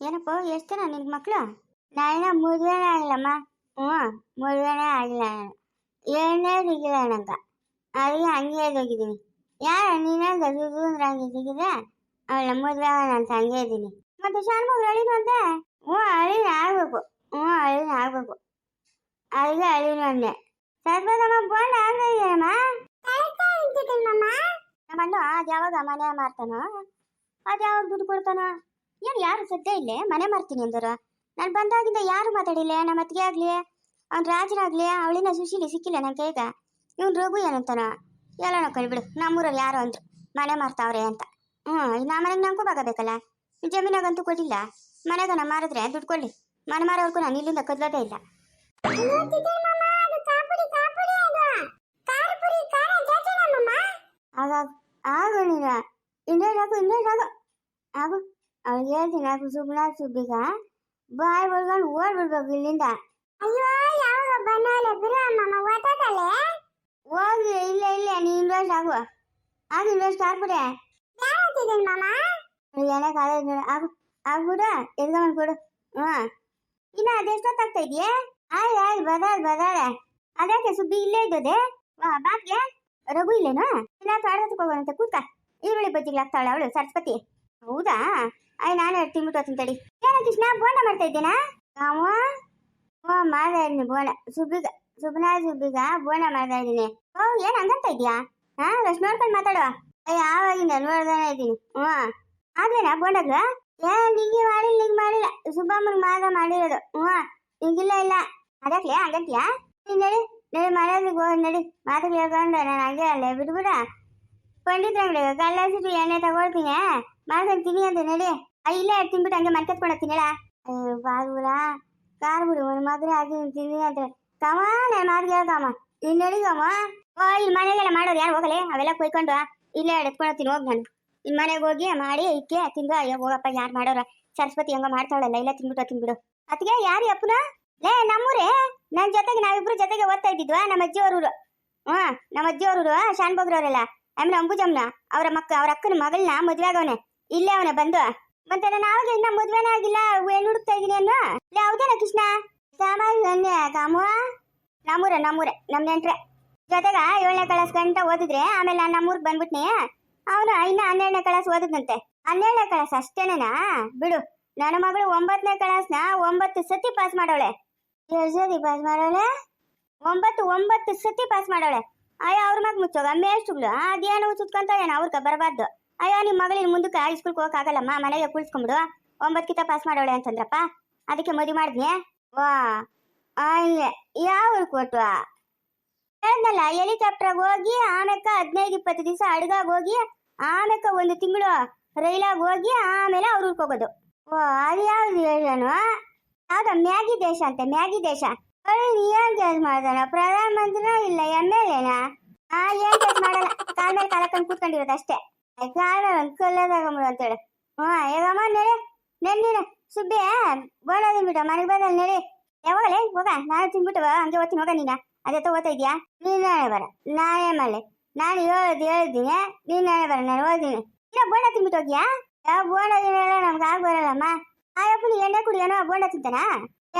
ಏನಪ್ಪ ಎಷ್ಟು ಜನ ನಿನ್ಗೆ ಮಕ್ಕಳು ನಾಯಿನ ಮದುವೆನೇ ಆಗಿಲ್ಲಮ್ಮ. ಹ್ಞೂ ಮದುವೆನೇ ಆಗಿಲ್ಲ ಏನೇ ಏಳನೇ ಸಿಗಿಲ್ಲ ನಂಗೆ. ಅದಕ್ಕೆ ಹಂಗೆ ಹೋಗಿದ್ದೀನಿ. ಯಾರ ನೀನೇ ಗದು ಅಂದ್ರೆ ಹಂಗೆ ಸಿಗಿದೆ ಅವಳ ಮದುವೆ ಆಗೋಣ ಅಂತ ಹಂಗೆ ಇದ್ದೀನಿ. ಮತ್ತೆ ಶಾರ್ಮಗ್ ಅಳಿನು ಅಂತೆ ಹ್ಞೂ ಅಳಿನ ಆಗ್ಬೇಕು. ಹ್ಞೂ ಅಳಿನ ಆಗ್ಬೇಕು. ಅದಕ್ಕೆ ಅಳಿನು ಅಂದೆ. ಸರ್ಬದಮ್ಮ ಬೋಂಡ ಆಗ್ತಾ ಇದೆಯಮ್ಮ ನಮ್ಮ ಅಣ್ಣ ಅದು ಯಾವಾಗ ಮನೆ ಮಾರ್ತಾನೋ? ಅದು ಯಾವಾಗ ದುಡ್ಡು ಕೊಡ್ತಾನೋ? ಏನು ಯಾರು ಸದ್ಯ ಇಲ್ಲೇ? ಮನೆ ಮಾರ್ತೀನಿ ಅಂದರು. ನಾನು ಬಂದಾಗಿಂದ ಯಾರು ಮಾತಾಡಿಲ್ಲ? ನಮ್ಮ ಅತ್ತಿಗೆ ಆಗಲಿ? ಅವ್ನ ರಾಜನಾಗ್ಲಿ ಅವಳಿನ ಸುಶೀಲಿ ಸಿಕ್ಕಿಲ್ಲ ನನ್ನ ಕೈಗ? ಇವ್ನು ರಘು ಏನಂತಾನ? ಎಲ್ಲ ಕಳ್ಬಿಡು ನಮ್ಮೂರಲ್ಲಿ ಯಾರು ಅಂದ್ರು. ಮನೆ ಮಾರ್ತಾವ್ರೆ ಅಂತ. ಹ್ಞೂ ನಾ ಮನೆಗೆ ನಂಗೂ ಬಾಗಬೇಕಲ್ಲ? ಜಮೀನಾಗಂತೂ ಕೊಟ್ಟಿಲ್ಲ ಮನೆಗನ ಮಾರಿದ್ರೆ ದುಡ್ಡು ಕೊಡ್ಲಿ. ಮನೆ ಮಾರೋರ್ಗೂ ನಾನು ಇಲ್ಲಿಂದ ಕದ್ಲೋದೇ ಇಲ್ಲ. ಆಗ ಆಗು ನೀನ. ಆಗು ಇನ್ನೇನಾಗು ಆಗು. ಅವ್ಳಿಗೆ ಹೇಳ್ತೀನಿ ಆಗು ಸುಮ್ಮನ ಸುಬ್ಬಿಗ ಬಾಯ್ ಬಳ್ಕೊಂಡು ಓಡ್ಬಿಡ್ಬೇಕು ಇಲ್ಲಿಂದ. ಅಯ್ಯೋ ಯಾವಾಗ ಬನ್ನಲೆ ಬಿರಮ್ಮ ಓದಾದಲೆ ಹೋಗಿ ಇಲ್ಲ ಇಲ್ಲ ನೀ ಇನ್ವೆಸ್ಟ್ ಆಗು. ಆಗ ಇನ್ವೆಸ್ಟ್ ಆಗ್ಬಿಡೆ. ಯಾವತ್ತಿದ್ದೀನಿ ಮಾಮ? ಏನೇ ಕಾಲೇಜ್ ನೋಡು ಆಗು ಆಗ್ಬಿಡ ಎದ್ಕೊಂಡ್ ಕೊಡು. ಹ್ಞೂ ಇನ್ನ ಅದೆಷ್ಟೊತ್ತಾಗ್ತಾ ಇದೆಯೇ? ಆಯ್ ಆಯ್ ಬದಾಳ್ ಬದಾಳೆ. ಅದಕ್ಕೆ ಸುಬ್ಬಿ ಇಲ್ಲೇ ಇದ್ದದೆ? ಬಾಕ್ಗೆ ರಘು ಇಲ್ಲೇನು? ಇಲ್ಲ ತಾಡದಕ್ಕೆ ಹೋಗೋಣಂತೆ ಕೂತ ಈರುಳ್ಳಿ ಬಜ್ಜಿಗ್ಲಾಗ್ತಾಳೆ ಅವಳು ಸರಸ್ವತಿ. ಹೌದಾ? ಅಯ್ಯ ನಾನು ಎರಡು ತಿಂಬಿಟ್ಟು ತಿಂತಡಿ ಏನೋ ಕೃಷ್ಣ? ಬೋಂಡ ಮಾಡ್ತಾ ಇದ್ದೇನಾ? ಅವ ಓ ಮಾಡ್ತಾ ಇದ್ದೀನಿ ಬೋಂಡ. ಸುಬ್ಬಿಗ ಸುಬ್ನ ಸುಬ್ಬಿಗ ಬೋಂಡ ಮಾಡ್ತಾ ಇದ್ದೀನಿ. ಓ, ಏನ್ ಹಂಗಂತ ಇದೆಯಾ ಹಾ ಅಷ್ಟು ನೋಡ್ಕೊಂಡು ಮಾತಾಡುವ. ಅಯ್ಯ ಆವಾಗಿಂದ ನೋಡ್ದಾನೆ ಇದ್ದೀನಿ. ಹ್ಞೂ. ಆಗ್ಲೇನಾ ಬೋಂಡಗ್ಲ ಏ, ನಿಂಗೆ ಮಾಡಿಲ್ಲ ನಿಂಗೆ ಮಾಡಿಲ್ಲ. ಸುಬ್ಬಮ್ಮನಿಗೆ ಮಾತ್ರ ಮಾಡಿರೋದು. ಹ್ಞೂ. ನಿಂಗಿಲ್ಲ, ಇಲ್ಲ. ಅದಕ್ಕೆ ಹಂಗಂತೀಯಾ? ನೀನ್ ನಡಿ ನಡಿ ಮನೆಯವ್ರಿಗೆ ಹೋಗಿ, ನಡಿ. ಮಾತು ಹೇಳ್ಕೊಂಡು ನಾನು ಹಂಗೆ ಅಲ್ಲೇ ಬಿಟ್ಬಿಡ. ಪಂಡಿತಂಗ್ಳು ಕಲ್ಲಾಸಿಟ್ಟು ಎಣ್ಣೆ ತಗೊಳ್ತೀನಿ. ಮಾಡ್ಕೊಂತೀನಿ ಅಂದ್ರೆ ನಡಿ. ಇಲ್ಲೇ ತಿನ್ಬಿಟ್ಟು ಹಂಗೆ ಮನ್ಕತ್ಕೊಂಡು ಹೇಳ. ಕಾರ್ ಬಿಡು, ಒಂದು ಮದುವೆ ಆಗಿ ಅಂದ್ರೆ ಅಂತ ಕಮ ನಾನು ಮಾತು ಹೇಳ್ದಮ್ಮ ಇಲ್ಲಿ ನಡಿಗಮ್ಮ ಓ, ಇಲ್ಲಿ ಮನೆಗೆಲ್ಲ ಮಾಡೋರು ಯಾರು ಹೋಗಲೆ? ಅವೆಲ್ಲ ಕೊಯ್ಕೊಂಡು ಇಲ್ಲೇ ಎತ್ಕೊಂಡು ಹೋಗ್ತೀನಿ, ಹೋಗಿ ನಾನು. ಇನ್ ಮನೆಗೆ ಹೋಗಿ ಮಾಡಿ, ಇಕ್ಕೆ, ತಿಂದು, ಅಯ್ಯೋ, ಹೋಗಪ್ಪ, ಯಾರು ಮಾಡೋರ? ಸರಸ್ವತಿ ಹೆಂಗ ಮಾಡ್ತಾಳಲ್ಲ, ಇಲ್ಲ ತಿನ್ಬಿಟ್ಟು ತಿನ್ಬಿಡು. ಅದಕ್ಕೆ ಯಾರು ಅಪ್ಪನ? ಲೇ, ನಮ್ಮೂರೇ? ನನ್ನ ಜೊತೆಗೆ, ನಾವಿಬ್ರು ಜೊತೆಗೆ ಓದ್ತಾ ಇದ್ದಿದ್ವಾ? ನಮ್ಮ ಅಜ್ಜಿ ಊರು ಹ್ಞೂ, ನಮ್ಮ ಅಜ್ಜಿ ಊರು ಶಾನ್ ಆಮೇಲೆ ಅಂಬುಜಮ್ನ, ಅವರ ಮಕ್ಕ, ಅವ್ರ ಅಕ್ಕನ ಮಗಳನ್ನ ಮದ್ವೆ ಆಗವನೆ ಇಲ್ಲೇ ಅವನ ಬಂದು. ಮತ್ತೆ ನಾನು ಆವಾಗ ಇನ್ನ ಮದ್ವೆನ ಆಗಿಲ್ಲ, ಏನ್ ಹುಡುಕ್ತಾ ಇದೀನಿ ಅನ್ನು ಲೇ ಹೌದೇನ ಕೃಷ್ಣ ಸಾಮಾನ್ಯ ಕಾಮು ನಮ್ಮೂರ ನಮ್ಮೂರ, ನಮ್ ನೆಂಟ್ರೆ. ಜೊತೆಗ ಏಳನೇ ಕ್ಲಾಸ್ ಗಂಟ ಓದಿದ್ರೆ ಆಮೇಲೆ ನಾನು ನಮ್ಮೂರ್ಗೆ ಬಂದ್ಬಿಟ್ನಿ. ಅವನು ಇನ್ನ ಹನ್ನೆರಡನೇ ಕ್ಲಾಸ್ ಓದದಂತೆ ಹನ್ನೆರಡನೇ ಕ್ಲಾಸ್ ಅಷ್ಟೇನ ಬಿಡು, ನನ್ನ ಮಗಳು ಒಂಬತ್ತನೇ ಕ್ಲಾಸ್ನ ಒಂಬತ್ತು ಸತಿ ಪಾಸ್ ಮಾಡೋಳೆ ಎಷ್ಟು ಸತಿ ಪಾಸ್ ಮಾಡೋಳೆ ಒಂಬತ್ತು ಒಂಬತ್ತು ಸತಿ ಪಾಸ್ ಮಾಡೋಳೆ ಅಯ್ಯ, ಅವ್ರ ಮಗ ಮುಚ್ಚೋಗ ಮೇಷ್ಟ್ರುಗಳು ಅದೇನು ಸುತ್ಕೊಂತಾಳೇನ ಅವ್ರಕ ಬರಬಾರ್ದು. ಅಯ್ಯೋ ನಿಮ್ಮ ಮಗಳಿನ ಮುಂದಕ್ಕೆ ಸ್ಕೂಲ್ಗೆ ಹೋಗಕ್ಕಾಗಲ್ಲಮ್ಮ ಮನೆಗೆ ಕುಳಿಸ್ಕೊಂಬಿಡು ಒಂಬತ್ತಕ್ಕಿಂತ ಕಿತ ಪಾಸ್ ಮಾಡೋಳೆ ಅಂತಂದ್ರಪ್ಪ. ಅದಕ್ಕೆ ಮದುವೆ ಮಾಡಿದ್ನಿ. ವಾ ಯಾವ ಕೊಟ್ಟು ಹೇಳ್ದಲ್ಲ ಹೆಲಿಕಾಪ್ಟರ್ ಹೋಗಿ ಆಮೇಕ ಹದಿನೈದು, ಇಪ್ಪತ್ತು ದಿವಸ ಅಡ್ಗಾಗ ಹೋಗಿ ಆಮೇಕ ಒಂದು ತಿಂಗಳು ರೈಲಾಗ ಹೋಗಿ, ಆಮೇಲೆ ಅವ್ರ ಹೋಗೋದು. ಓ ಅದು ಯಾವ್ದು ಹೇಳನು ಯಾವ್ದ ಮ್ಯಾಗಿ ದೇಶ ಅಂತೆ, ಮ್ಯಾಗಿ ದೇಶ. ಏನ್ ಕೆಲಸ ಮಾಡ್ದಾನ? ಪ್ರಧಾನ ಮಂತ್ರಿನ ಇಲ್ಲ ಎಂ ಎಲ್ ಎನಾ ಏನ್ ಕೆಲಸ ಮಾಡಲ್ಲ. ಕಾಲ್ ಮೇಲೆ ಕಾಲ ಕಂಡು ಕೂತ್ಕೊಂಡಿರೋದು ಅಷ್ಟೇ. ಕಾಲ ಒಂದು ಕಲ್ಲದಾಗಂಬಿಡು ಅಂತೇಳಿ. ಹ್ಞೂ ಹೇಗಮ್ಮ ನಡಿ ನೆನ್ನಿನ ಸುಬ್ಬಿ ಬೋಳ ತಿನ್ಬಿಟ್ಟು ಮನೆಗೆ ಬಂದಲ್ಲಿ ನಡಿ. ಯಾವಾಗಲೇ ಹೋಗ ನಾನು ತಿನ್ಬಿಟ್ಟು ಹಂಗೆ ಓದ್ತೀನಿ, ಹೋಗ ನೀನ. ಅದೇ ತಗೋತಾ ಇದೀಯಾ? ನೀ ನಾಳೆ ಬರ ನಾನೇ ಮಾಡಲಿ ನಾನು ಹೇಳೋದು ಹೇಳಿದ್ದೀನಿ ನೀನ್ ನಾಳೆ ಬರ ನಾನು ಓದ್ತೀನಿ ಇಲ್ಲ, ಬೋಂಡ ತಿನ್ಬಿಟ್ಟು ಹೋಗ್ಯಾ? ಯಾವ ಬೋಂಡ ತಿನ್ನಲ್ಲ, ನಮ್ಗೆ ಆಗ ಬರಲ್ಲಮ್ಮ. ಆ ನೀ ಎಣ್ಣೆ ಕುಡಿಯೋನೋ ಬೋಂಡ ತಿಂತಾನಾ?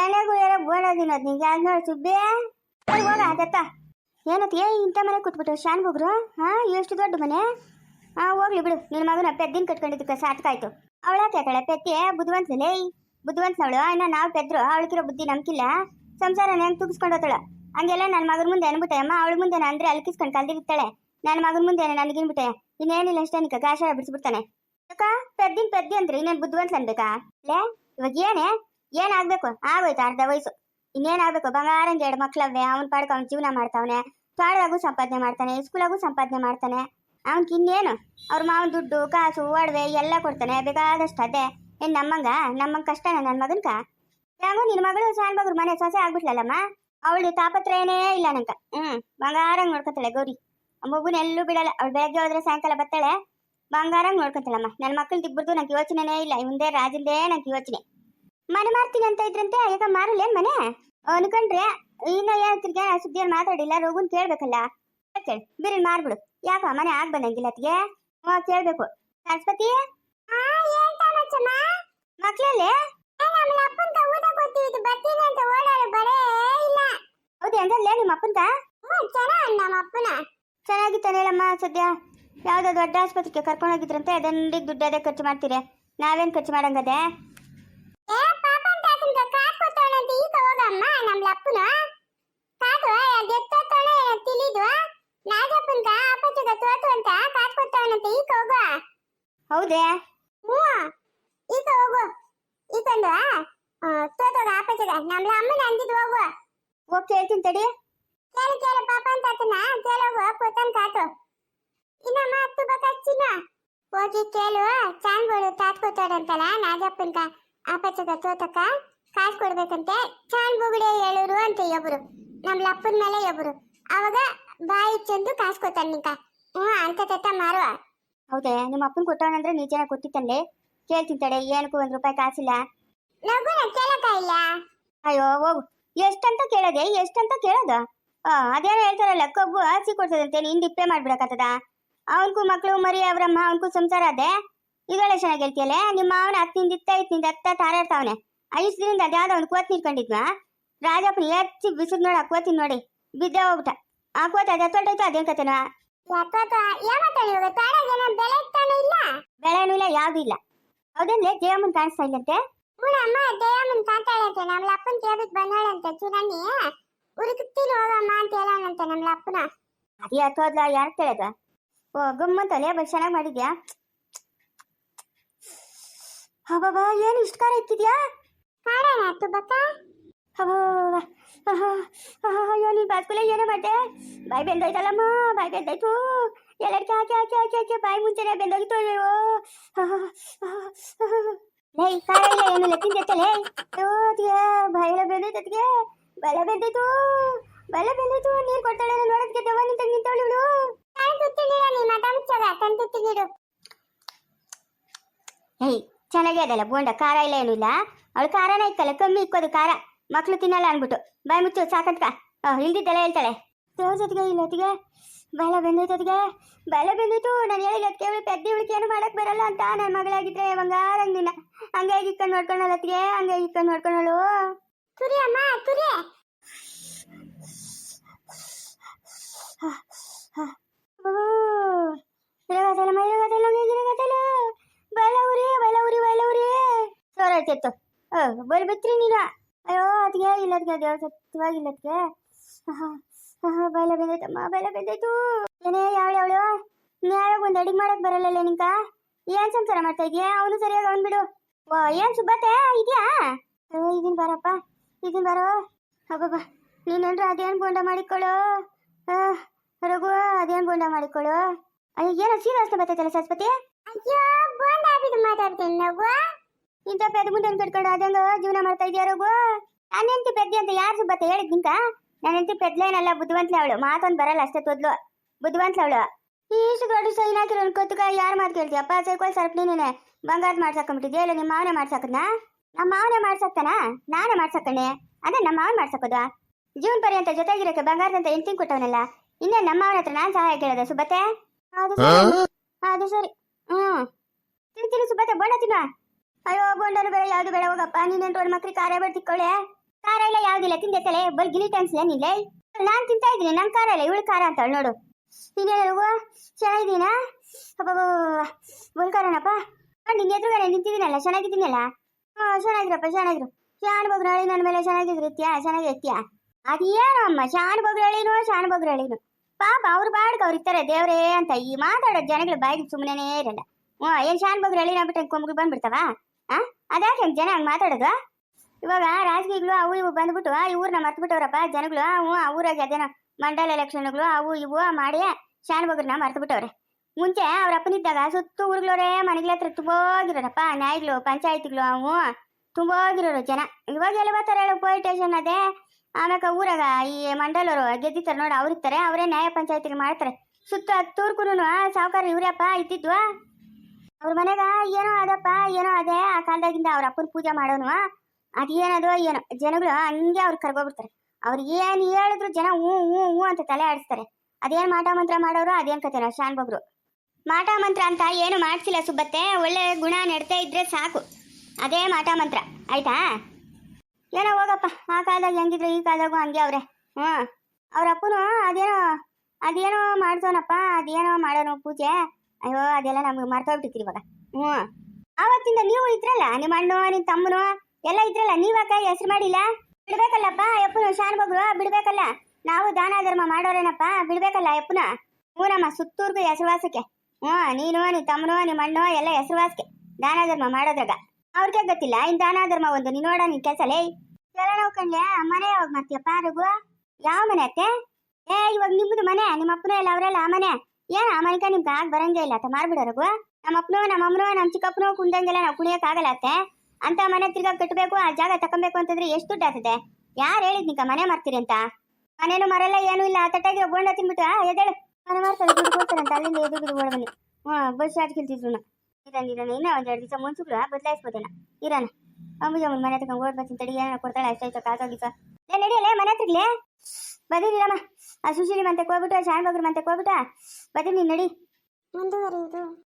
ಎಣ್ಣೆ ಕುಡಿಯೋ ಬೋಂಡ ತಿನ್ನೋದು ನಿಂಗೆ ಅದು ನೋಡಿ ಸುಬ್ಬಿ? ಹೋಗ ಅದತ್ತ ಏನತ್ತೆ ಇಂಥ ಮನೆ ಕೂತ್ಬಿಟ್ಟು ಶಾನ್ ಹೋಗ್ರು? ಹಾ, ಎಷ್ಟು ದೊಡ್ಡ ಮನೆ? ಹಾ ಹೋಗ್ಲಿ ಬಿಡು. ನಿನ್ನ ಮಗನ ಪೆದ್ದಿನ ಕಟ್ಕೊಂಡಿದ್ದಕ್ಕೆ ಸಾಟ್ಕಾಯ್ತು ಕೇಳ್ತಾಳೆ ಪೆತ್ತೆ ಬುದ್ಧಿವಂತಲೇ ಬುದ್ಧಿವಂತನವಳು. ಇನ್ನ ನಾವು ಪೆದ್ರು ಅವಳಿಗಿರೋ ಬುದ್ಧಿ ನಮ್ಕಿಲ್ಲ. ಸಂಸಾರ ಹೆಂಗ್ ತುಗಿಸ್ಕೊಂಡು ಹೋತಾಳ? ಹಂಗೆಲ್ಲ ನನ್ನ ಮಗನ ಮುಂದೆ ಅನ್ಬಿಟ್ಟೆ ಅಮ್ಮ. ಅವಳ ಮುಂದೆ ಅಂದ್ರೆ ಅಲ್ಕಿಸ್ಕೊಂಡು ಕಲ್ದಿರ್ತಾಳೆ. ನನ್ನ ಮಗನ ಮುಂದೆ ನನಗಿನ್ಬಿಟ್ಟೆ ಇನ್ನೇನಿಲ್ಲ ಅಷ್ಟೇ ನಿಕ ಗಾಶ ಬಿಡಿಸ್ಬಿಡ್ತಾನೆ. ಅಕ್ಕ, ಪೆದ್ದಿನ ಪೆದ್ದಿ ಅಂದ್ರೆ ಇನ್ನೇನು ಬುದ್ಧಿವಂತ ಅನ್ಬೇಕಾ? ಲೇ, ಇವಾಗ ಏನೇ? ಏನಾಗ್ಬೇಕು ಆಗೋಯ್ತು ಅರ್ಧ ವಯಸ್ಸು. ಇನ್ನೇನಾಗಬೇಕು ಬಂಗಾರಂಗೆ ಎರಡು ಮಕ್ಳವ್ವೆ. ಅವ್ನ ಪಾಡ್ಕ ಅವ್ನ ಜೀವನ ಮಾಡ್ತಾವನೆ. ಪಾಡಾಗೂ ಸಂಪಾದನೆ ಮಾಡ್ತಾನೆ. ಸ್ಕೂಲಾಗೂ ಸಂಪಾದನೆ ಮಾಡ್ತಾನೆ. ಅವ್ನ್ಗೆ ಇನ್ನೇನು ಅವ್ರ ಮಾವನ ದುಡ್ಡು, ಕಾಸು, ಒಡವೆ ಎಲ್ಲ ಕೊಡ್ತಾನೆ, ಬೇಕಾದಷ್ಟು ಅದೇ. ಏನ್ ನಮ್ಮಂಗ? ನಮ್ಮಂಗ ಕಷ್ಟನ ನನ್ನ ಮಗನ್ಕ? ಯಾಕೋ ನಿನ್ನ ಮಗಳು ಶಾನ್ಬಾಗ್ರ ಮನೆ ಸೊಸೆ ಆಗ್ಬಿಟ್ಲಲ್ಲಮ್ಮ? ಅವಳು ತಾಪತ್ರಯನೇ ಇಲ್ಲ ನಂಗ. ಹ್ಮ್, ಬಂಗಾರಂಗ್ ನೋಡ್ಕೊತಾಳೆ ಗೌರಿ. ಮಗುನ ಎಲ್ಲೂ ಬಿಡಲ್ಲ. ಅವಳು ಬೆಳಗ್ಗೆ ಹೋದ್ರೆ ಸಾಯಂಕಾಲ ಬತ್ತಾಳೆ ಬಂಗಾರಂಗ್ ನೋಡ್ಕೊತಾಳಮ್ಮ. ನನ್ನ ಮಕ್ಕಳು ಇಬ್ಬರದು ನಂಗೆ ಯೋಚನೆನೇ ಇಲ್ಲ. ಇವಂದೇ ರಾಜಂದೇ ನಂಗೆ ಯೋಚನೆ. ಮನೆ ಮಾರ್ತೀನಿ ಅಂತ ಇದ್ರಂತೆ? ಈಗ ಮಾರಲ್ಲೇನ್ ಮನೆ? ಅನ್ಕೊಂಡ್ರೆ ಇನ್ನ ಏನ್ ತಿರ್ಗಾ ಸುದ್ದಿಯನ್ನು ಮಾತಾಡಿಲ್ಲ? ರೋಗುನ್ ಕೇಳ್ಬೇಕಲ್ಲ? ಕೇಳಿ ಬಿರಿ ಮಾರ್ಬಿಡು. ಯಾಕ ಮನೆ ಆಗ್ ಬಂದಂಗಿಲ್ಲ ಅತ್ತಿಗೆ? ಹ್ಞೂ ಕೇಳ್ಬೇಕು. ಸರಸ್ವತಿ? ಮಕ್ಳಲ್ಲಿ? ಅಂತ ಹೌದು ಹಂಗಲ್ಲೇ ನಿಮ್ಮ ಅಪ್ಪಂತ? ಚೆನ್ನಾಗಿತ್ತಾನೆ ಹೇಳಮ್ಮ ಸದ್ಯ. ಯಾವುದೋ ದೊಡ್ಡ ಆಸ್ಪತ್ರೆಗೆ ಕರ್ಕೊಂಡೋಗಿದ್ರಂತೆ ದಂಡಿಗೆ ದುಡ್ಡು ಅದೇ ಖರ್ಚು ಮಾಡ್ತೀರಿ. ನಾವೇನ್ ಖರ್ಚು ಮಾಡಂಗದೆ? ಪಾಪನ್ ತಾತಂತ ಕಾಟ್ ಕೊಟ್ಟವನಂತ ಈಗ ಹೋಗಮ್ಮ, ನಮ್ಮ ಲಪ್ಪನ ನಾಗಪ್ಪಂತ ಅಪ್ಪಚ್ಚಗ ತೋತು ಅಂತ ಕಾಟ್ ಕೊಟ್ಟವನಂತ ಈಗ ಹೋಗುವ? ಹೌದೇ? ಹ್ಞೂ ಈಗ ಹೋಗು. ಈಗೊಂದು ತೋತೋಗ ಅಪ್ಪಚ್ಚಗ ನಮ್ಮ ಅಮ್ಮನ ಅಂದಿದ್ದು ಹೋಗು. ಹೋಗಿ ಕೇಳ್ತೀನಿ ತಡಿ. ಕೇಳು ಕೇಳು ಪಾಪನ್ ತಾತನ ಕೇಳೋಗು ಕೊತ್ತನ್ ಕಾಟು ಇನ್ನಮ್ಮ ಹತ್ತು ಬಕ್ಕಿನ ಹೋಗಿ ಕೇಳು ಚಾನ್ಗಳು ತಾತ್ಕೋತಾರಂತಲ್ಲ ನಾಗಪ್ಪನ್ಕ ಆಪಚದ ತೋತಕ ಕಾಸು ಕೊಡ್ಬೇಕಂತೆ. ಚಾನ್ ಬುಗುಡೆ ಹೇಳೋರು ಅಂತ ಒಬ್ರು. ನಮ್ಮ ಲಪ್ಪನ ಮೇಲೆ ಒಬ್ರು. ಅವಾಗ ಬಾಯಿ ಚಂದು ಕಾಸು ಕೊಡ್ತಾನೆ ನಿಂಕ. ಹ್ಞೂ ಅಂತ ತತ್ತ ಮಾರುವ ಹೌದೇ ನಿಮ್ಮ ಅಪ್ಪನ ಕೊಟ್ಟವನಂದ್ರೆ ನಿಜನ ಕೊಟ್ಟಿತ್ತಲ್ಲೇ? ಕೇಳ್ತೀನಿ ತಡೆ ಏನಕ್ಕೂ ಒಂದ್ ರೂಪಾಯಿ ಕಾಸಿಲ್ಲ. ನಗುನ ಕೇಳಕ ಇಲ್ಲ. ಅಯ್ಯೋ ಹೋಗು. ಎಷ್ಟಂತ ಕೇಳೋದೆ? ಎಷ್ಟಂತ ಕೇಳೋದು? ಅದೇನೋ ಹೇಳ್ತಾರಲ್ಲ ಕಬ್ಬು ಹಸಿ ಕೊಡ್ತದಂತೆ ನೀನ್ ಡಿಪ್ಪೆ ಮಾಡ್ಬಿಡಕತ್ತದ. ಅವನ್ಕು ಮಕ್ಳು ಮರಿ ಅವ್ರಮ್ಮ ಅವನ್ಕು ಸಂಸಾರ ಅದೇ? ಇದೊಳ್ಳೆ ಚೆನ್ನಾಗಿ ಹೇಳ್ತಿಯಲ್ಲ? ನಿಮ್ಮ ಅವನ ಹತ್ತಿಂದ ಇತ್ತ ಇತ್ತಿಂದ ಹತ್ತ ತಾರಾಡ್ತಾವನೆ. ಐದು ದಿನದಿಂದ ಅದ್ಯಾವ್ದೋ ಅವ್ನ್ ಕೋತ್ ನಿಂತ್ಕೊಂಡಿದ್ವಾ? ರಾಜಪ್ಪನ ಎತ್ತಿ ಬಿಸಿದ್ ನೋಡಿ ಕೋತಿನ ನೋಡಿ ಬಿದ್ದೆ ಹೋಗ್ಬಿಟ್ಟ. ಆ ಕೋತ ಅದ ತೊಟ್ಟೈತು ಅದೇನ್ ಕತೆನ? ಬೆಳೆನೂ ಇಲ್ಲ ಯಾವ್ದು ಇಲ್ಲ. ಹೌದೇನ್ಲೇ? ಜಯಮ್ಮನ್ ಕಾಣಿಸ್ತಾ ಇಲ್ಲಂತೆ ಅಮ್ಮ ಜಯಮ್ಮನ್ ಕಾಣ್ತಾ ಇಲ್ಲಂತೆ ನಮ್ಮ ಅಪ್ಪನ ಕೇಳ್ಬಿಟ್ಟು ಬಂದಾಳಂತೆ ಚುರಣ್ಣಿ ಉರುಕುತ್ತೀನಿ ಹೋಗಮ್ಮ ಅಂತ ಹೇಳೋಣಂತೆ ನಮ್ಮ ಅಪ್ಪನ. ಅದೇ ಹತ್ತೋದ್ಲ ಯಾರು ಕೇಳದ? ಓ ಗಮ್ಮಂತಲ್ಲೇ ಬಸ್ ಚೆನ್ನಾಗಿ ಮಾಡಿದ್ಯಾ? ಅಬ್ಬಬ್ಬಾ ಏನು ಇಷ್ಟು ಖಾರ ಇಕ್ಕಿದ್ಯಾ? ತುಬಕ್ಕ ತುಬ್ಬಕ್ಕ ಅಯ್ಯೋ ನೀನು ಬಾಸ್ಕೂಲ ಏನೋ ಮಾಡ್ದೆ? ಬಾಯಿ ಬೆಂದೋಯ್ತಲ್ಲಮ್ಮ ಬಾಯಿ ಬೆಂದಾಯ್ತು. ಎಲ್ಲರಿಗೆ ಹಾಕಿ ಹಾಕಿ ಹಾಕಿ ಹಾಕಿ ಬಾಯಿ ಮುಂಚೆನೆ ಬೆಂದೋಗಿತ್ತು ಅಯ್ಯೋ. ಲೈ ಖಾರ ಏನು ಏನಿಲ್ಲ ತಿಂದೈತಲೇ ಅಯ್ಯೋ ಬಾಯೆಲ್ಲ ಬೆಂದೈತತ್ಗೆ ಬಲ ಬೆಂದಾಯ್ತು ಬಲ ಬೆಂದಾಯ್ತು. ನೀರು ಕೊಡ್ತಾಳೆ ನೋಡೋದಕ್ಕೆ ದೆವ್ವ ನಿಂತ ನಿಂತವಳು ಇವಳು. ಏಯ್ ಚೆನ್ನಾಗೇ ಅದಲ್ಲ ಬೋಂಡ ಖಾರ ಇಲ್ಲ ಏನೂ ಇಲ್ಲ. ಅವಳು ಖಾರನೇ ಇಕ್ಕಲ್ಲ ಕಮ್ಮಿ ಇಕ್ಕೋದು ಖಾರ. ಮಕ್ಳು ತಿನ್ನಲ್ಲ ಅನ್ಬಿಟ್ಟು ಬಾಯಿ ಮುಚ್ಚು ಸಾಕಂತ ಇಲ್ದಿದ್ದೆಲ್ಲ ಹೇಳ್ತಾಳೆ. ದೇವ್ರ ಜೊತೆಗೆ ಇಲ್ಲತ್ತಿಗೆ ಬಾಲ ಅದಿಗೆ ಬಾಲ ಬಂದಿತ್ತು ನಾನು ಹೇಳಿಲ್ಲ ಅದಕ್ಕೆ ಅವಳು ಪೆದ್ದಿ ಉಳಿಕೆ ಏನು ಮಾಡಕ್ ಬರಲ್ಲ ಅಂತ ನನ್ನ ಮಗಳಾಗಿದ್ರೆ, ಬಂಗಾರ ದಿನ ಹಂಗೆ ಇಕ್ಕೊಂಡು ಅತ್ತಿಗೆ ಹಂಗೆ ಇಕ್ಕೊಂಡು ನೋಡ್ಕೊಂಡಳು ತುರಿ ಅಮ್ಮ, ತುರಿ. ಬಲ ಉರಿ ಬಲ ಉರಿ ಬಲ ಉರಿ. ಸೋರಾಯ್ತಿತ್ತು ಬಲ್ ಬಿತ್ರಿ ನೀನು. ಅಯ್ಯೋ ಅದಕ್ಕೆ ಇಲ್ಲ ಅದೇ ದೇವ ಸತ್ಯವಾಗಿಲ್ಲ ಅದಕ್ಕೆ ಬಲ ಬೆಂದೈತಮ್ಮ ಬಲ ಬೆಂದೈತು. ಏನೇ, ಯಾವಳು ನೀ ನ್ಯಾಯ ಒಂದು ಅಡಿಗೆ ಮಾಡಕ್ ಬರಲ್ಲ ನಿಂಕ? ಏನ್ ಸಂಸಾರ ಮಾಡ್ತಾ ಇದೀಯಾ? ಅವನು ಸರಿಯಾಗಿ ಅವನ್ ಬಿಡು. ಓ ಏನ್ ಸುಬ್ಬತ್ತೆ? ಇದೆಯಾ? ಬರಪ್ಪ ಬಾರಪ್ಪ, ಇದನ್ ಬಾರೋ. ಅಬ್ಬಬ್ಬ ನೀನೇನ್ರ ಅದೇನ್ ಬೋಂಡ ಮಾಡಿಕೊಳ್ಳು? ರಘು, ಅದೇನ್ ಬೋಂಡ ಮಾಡಿಕೊಳ್ಳು? ಅಯ್ಯೋ, ಏನೋ ಸೀರಿಯಸ್ ಬರ್ತೈತಲ್ಲ ಸರಸ್ವತಿ? ಅಯ್ಯೋ, ಬೋಂಡ ಬಿದ್ದು ಮಾತಾಡ್ತೀನಿ ರಘು ಇಂಥ ಪೆದ ಮುಂದೆ ಕಟ್ಕೊಂಡು ಅದಂಗ ಜೀವನ ಮಾಡ್ತಾ ಇದೆಯಾ ರಘು? ನನ್ನ ಹೆಂಡತಿ ಪೆದ್ದಿ ಅಂತ ಯಾರು ಸುಬ್ಬತ್ತ ಹೇಳಿದ್ ನಿಂಕ? ನನ್ನ ಹೆಂಡತಿ ಪೆದ್ಲೇನಲ್ಲ ಬುದ್ಧಿವಂತ್ಲೆ ಅವಳು. ಮಾತೊಂದು ಬರಲ್ಲ ಅಷ್ಟೇ ತೊದ್ಲು. ಬುದ್ಧಿವಂತ್ಲೆ ಅವಳು. ಇಷ್ಟು ದೊಡ್ಡ ಸೈನ್ ಹಾಕಿರೋ ಕೊತ್ತಕ ಯಾರು ಮಾತು ಕೇಳ್ತೀಯಪ್ಪ? ಸೈಕೋಲ್ ಸರ್ಪ್ ನೀನೇ. ಬಂಗಾರ ಮಾಡ್ಸಕೊಂಬಿಟ್ಟಿದ್ಯಾ ಇಲ್ಲ ನಿಮ್ಮ ಮಾವನೇ ಮಾಡ್ಸಕದ್ನ? ನಮ್ಮ ಮಾವನೇ ಮಾಡ್ಸಾಕ್ತಾನ? ನಾನೇ ಮಾಡ್ಸಾಕಣೆ ಅದೇ ನಮ್ಮ ಮಾವನ್ ಮಾಡ್ಸಾಕೋದು ಜೀವನ ಪರ್ಯಂತ ಜೊತೆಗಿರಕ್ಕೆ ಬಂಗಾರದಂತ ಎಂತಿಂಗ್ ಕೊಟ್ಟವನಲ್ಲ. ಇನ್ನೇ ನಮ್ಮ ಹತ್ರ ನಾನು ಸಹಾಯ ಕೇಳೋದ ಸುಬ್ಬತ್ತೆ? ಅದು ಸರಿ. ಅದು ಸರಿ. ಹ್ಮ್. ತಿಂತೀನಿ ತಿನ್ನು ಸುಬ್ಬತ್ತೆ ಬೋಂಡ ತಿನ್ನ ಅಯ್ಯೋ ಬೋಂಡನು ಬೇಡ ಯಾವ್ದು ಬೇಡ ಹೋಗಪ್ಪ, ನೀನೇನು ದೊಡ್ಡ ಮಕ್ಳಿಗೆ ಖಾರ ಬೇಡ ತಿಕ್ಕೊಳ್ಳೆ ಖಾರ ಇಲ್ಲ ಯಾವ್ದಿಲ್ಲ ತಿಂದೈತಲೆ ಬಲ್ ಗಿಲಿ ಅನ್ಸ್ಲ ನಿಲ್ಲೇ ನಾನ್ ತಿಂತಾ ಇದ್ದೀನಿ ನನ್ ಖಾರ ಇಲ್ಲ, ಇವಳು ಖಾರ ಅಂತ ನೋಡು. ನೀನೇನು ಚೆನ್ನಾಗಿದ್ದೀನಾ? ಅಬ್ಬ ಬುಲ್ಕಾರನಪ್ಪ ನಿನ್ನ ಎದುರುಗಡೆ ನಿಂತಿದ್ದೀನಲ್ಲ, ಚೆನ್ನಾಗಿದ್ದೀನಲ್ಲ? ಹಾ ಚೆನ್ನಾಗಿರಪ್ಪ ಚೆನ್ನಾಗಿರು ಶಾನ್ ಬಗ್ರಹಳ್ಳಿ ನನ್ನ ಮೇಲೆ ಚೆನ್ನಾಗಿದ್ರಿತ್ಯಾ ಚೆನ್ನಾಗಿರ್ತೀಯಾ ಅದೇನು ಅಮ್ಮ, ಶಾನ್ ಬಗ್ರಹಳ್ಳಿನೋ ಶಾನ್ ಬಗ್ರಹಳ್ಳಿನೋ ಪಾಪ, ಅವ್ರು ಬಾಡ್ಕ ಅವ್ರು ಇರ್ತಾರೆ, ದೇವ್ರೇ ಅಂತ ಈ ಮಾತಾಡೋ ಜನಗಳು ಬಾಯಿಗೆ ಸುಮ್ಮನೆ ಇರಲ್ಲ. ಹ್ಞೂ ಏನ್ ಶಾನ್ ಬಗ್ರಹಳ್ಳಿ ಬಿಟ್ಟು ಕೊಂಬಿಗೆ ಬಂದ್ಬಿಡ್ತಾವ? ಆ? ಜನ ಹಂಗೆ ಮಾತಾಡೋದು? ಇವಾಗ ರಾಜಕೀಯಗಳು ಅವು ಇವು ಬಂದ್ಬಿಟ್ಟು ಈ ಊರ್ನ ಮರ್ತ್ಬಿಟ್ಟವ್ರಪ್ಪ ಜನಗಳು ಅವು ಆ ಊರಾಗೆ ಜನ ಮಂಡಲ ಎಲೆಕ್ಷನ್ಗಳು ಅವು ಇವು ಮಾಡಿ ಶಾನ್ ಬಗ್ರನ್ನ ಮರ್ತು ಬಿಟ್ಟವ್ರೆ ಮುಂಚೆ ಅವ್ರ ಅಪ್ಪನಿದ್ದಾಗ ಸುತ್ತ ಊರುಗಳವರೇ ಮನೆಗಳ ಹತ್ರ ತುಂಬೋಗಿರೋರಪ್ಪ, ನ್ಯಾಯಗಳು, ಪಂಚಾಯತ್ಗಳು ಅವು ತುಂಬೋಗಿರೋರು ಜನ. ಇವಾಗ ಎಲ್ಲ ಬರ್ತಾರೆ ಹೇಳು, ಪೊಲೀಸ್ ಸ್ಟೇಷನ್ ಅದೇ? ಆಮ್ಯಾಕ ಊರಾಗ ಈ ಮಂಡಲವರು ಗೆದ್ದಿತಾರೆ ನೋಡಿ, ಅವ್ರಿರ್ತಾರೆ, ಅವರೇ ನ್ಯಾಯ ಪಂಚಾಯತಿಗೆ ಮಾಡ್ತಾರೆ. ಸುತ್ತ ಹತ್ತೂರ್ಕು ಸಾವುಕಾರ ಇವ್ರಪ್ಪ ಇದ್ದಿದ್ವಾ? ಅವ್ರ ಮನೆಗ ಏನೋ ಅದಪ್ಪ, ಏನೋ ಅದೇ, ಆ ಕಾಲದಾಗಿಂದ ಅವ್ರ ಅಪ್ಪನ ಪೂಜೆ ಮಾಡೋನು, ಅದೇನದೋ ಏನೋ, ಜನಗಳು ಹಂಗೆ ಅವ್ರು ಕರ್ಗೋಗ್ಬಿಡ್ತಾರೆ. ಅವ್ರು ಏನು ಹೇಳಿದ್ರು ಜನ ಹ್ಞೂ ಹ್ಞೂ ಹ್ಞೂ ಅಂತ ತಲೆ ಆಡಿಸ್ತಾರೆ. ಅದೇನ್ ಮಾಟ ಮಂತ್ರ ಮಾಡೋರು, ಅದೇನ್ ಕತೆನೋ ಶಾನ್ ಬೊಬ್ರು. ಮಾಟ ಮಂತ್ರ ಅಂತ ಏನು ಮಾಡಿಸಿಲ್ಲ ಸುಬ್ಬತ್ತೆ, ಒಳ್ಳೆ ಗುಣ ನಡ್ತಾ ಇದ್ರೆ ಸಾಕು. ಅದೇ ಮಾಟ ಮಂತ್ರ, ಆಯ್ತಾ? ಏನೋ ಹೋಗಪ್ಪ, ಆ ಕಾಲದಾಗ ಹೆಂಗಿದ್ರು, ಈ ಕಾಲದಾಗೂ ಹಂಗೆ ಅವ್ರೆ. ಹ್ಞೂ ಅವ್ರ ಅಪ್ಪನು ಅದೇನೋ ಅದೇನೋ ಮಾಡ್ಸೋನಪ್ಪ, ಅದೇನೋ ಮಾಡೋನು ಪೂಜೆ. ಅಯ್ಯೋ, ಅದೆಲ್ಲ ನಮ್ಗೆ ಮರ್ತೋಗ್ಬಿಟ್ಟಿತ್ತು ಇವಾಗ. ಹ್ಞೂ. ಆವತ್ತಿಂದ ನೀವು ಇದ್ರಲ್ಲ, ನಿಮ್ಮ ಅಣ್ಣೋ ನಿಮ್ಮ ತಮ್ಮನು, ಎಲ್ಲ ಇದ್ರಲ್ಲ ನೀವಾಕ ಹೆಸರು ಮಾಡಿಲ್ಲ? ಬಿಡ್ಬೇಕಲ್ಲಪ್ಪ ಯಪ್ಪನ ಶಾನ್ ಮಗಳು ಬಿಡ್ಬೇಕಲ್ಲ. ನಾವು ದಾನ ಧರ್ಮ ಮಾಡೋರೇನಪ್ಪ, ಬಿಡ್ಬೇಕಲ್ಲ ಯಪ್ಪನ ಮೂರಮ್ಮ ಸುತ್ತೂರ್ಗು ಹೆಸರುವಾಸಕ್ಕೆ ಹ್ಞೂ, ನೀನು ನಿಮ್ಮ ತಮ್ಮನು ನಿಮ್ಮ ಅಣ್ಣು, ಎಲ್ಲ ಹೆಸರುವಾಸಕ್ಕೆ ದಾನ ಧರ್ಮ ಮಾಡೋದ್ರಾಗ. ಅವ್ರಿಗೆ ಗೊತ್ತಿಲ್ಲ, ಇನ್ ದಾನ ಧರ್ಮ ಒಂದು, ನೀನು ನೋಡ ನಿನ್ ಕೆಲಸ ಲೇ ಎಲ್ಲ ನಾವು ಮನೆ ಯಾವಾಗ ಮಾಡ್ತೀಯಪ್ಪ, ರಘು? ಯಾವ ಮನೆ ಅತ್ತೆ? ಏ, ಇವಾಗ ನಿಮ್ಮದು ಮನೆ, ನಿಮ್ಮ ಅಪ್ಪನ ಎಲ್ಲ ಅವರೆಲ್ಲ ಆ ಮನೆ. ಏನ್ ಆ ಮನೆಕ ನಿಮ್ಗೆ ಆಗ ಬರಂಗೇ ಇಲ್ಲ? ಅತ್ತ ಮಾರ್ಬಿಡ ರಘು. ನಮ್ಮ ಅಪ್ಪನೋ ನಮ್ಮ ಅಮ್ಮನು ನಮ್ಮ ಚಿಕ್ಕಪ್ಪನೋ ಕುಂದಂಗೆಲ್ಲ ನಾವು ಕುಣಿಯಕ್ ಆಗಲ್ಲ ಅತ್ತೆ. ಅಂತ ಮನೆ ತಿರ್ಗಾ ಕಟ್ಟಬೇಕು ಆ ಜಾಗ ತಕೊಬೇಕು ಅಂತಂದ್ರೆ ಎಷ್ಟು ದುಡ್ಡು ಆಗ್ತದೆ ಯಾರು ಹೇಳಿದ್ ನಿಂಕ ಮನೆ ಮಾರ್ತೀರಿ ಅಂತ? ಮನೇನು ಮರಲ್ಲ, ಏನೂ ಇಲ್ಲ. ತಟ್ಟಾಗಿ ಬೋಂಡ ತಿನ್ಬಿಟ್ಟು ಎದ್ದೇಳು. ಮನೆ ಮಾರ್ತಾರೆ ದುಡ್ಡು ಕೊಡ್ತಾರಂತ ಅಲ್ಲಿಂದ ಎದು ಬಿದ್ದು ಓಡ ಬನ್ನಿ ಹ್ಞೂ, ಬಸ್ ಚಾರ್ಜ್ ಕಿಲ್ತಿದ್ರು ಇರೋಣ ಇರೋಣ ಇನ್ನೂ ಒಂದೆರಡು ದಿವಸ ಮುಂಚುಗಳು ಬದಲಾಯಿಸ್ಬೋದೇನ. ಇರೋಣ ಅಂಬುಜಮ್ಮನ ಮನೆ ತಗೊಂಡು ಓಡ್ ಬರ್ತೀನಿ ತಡಿ. ಏನೋ ಕೊಡ್ತಾಳೆ ಅಷ್ಟಾಯ್ತು ಕಾಸೋಗಿಸ ಲೇ ನಡಿಯಲ್ಲೇ, ಮನೆ ಹತ್ರಗ್ಲೇ ಬದೀರಮ್ಮ ಆ ಸುಶೀಲಿ ಮಂತೆ ಹೋಗ್ಬಿಟ್ಟು ಶಾನ್ ಬಗ್ರ ಮಂತೆ ಹೋಗ್ಬಿಟ್ಟ ಬದೀನಿ ನಡಿ. ಮುಂದುವರಿಯುವುದು.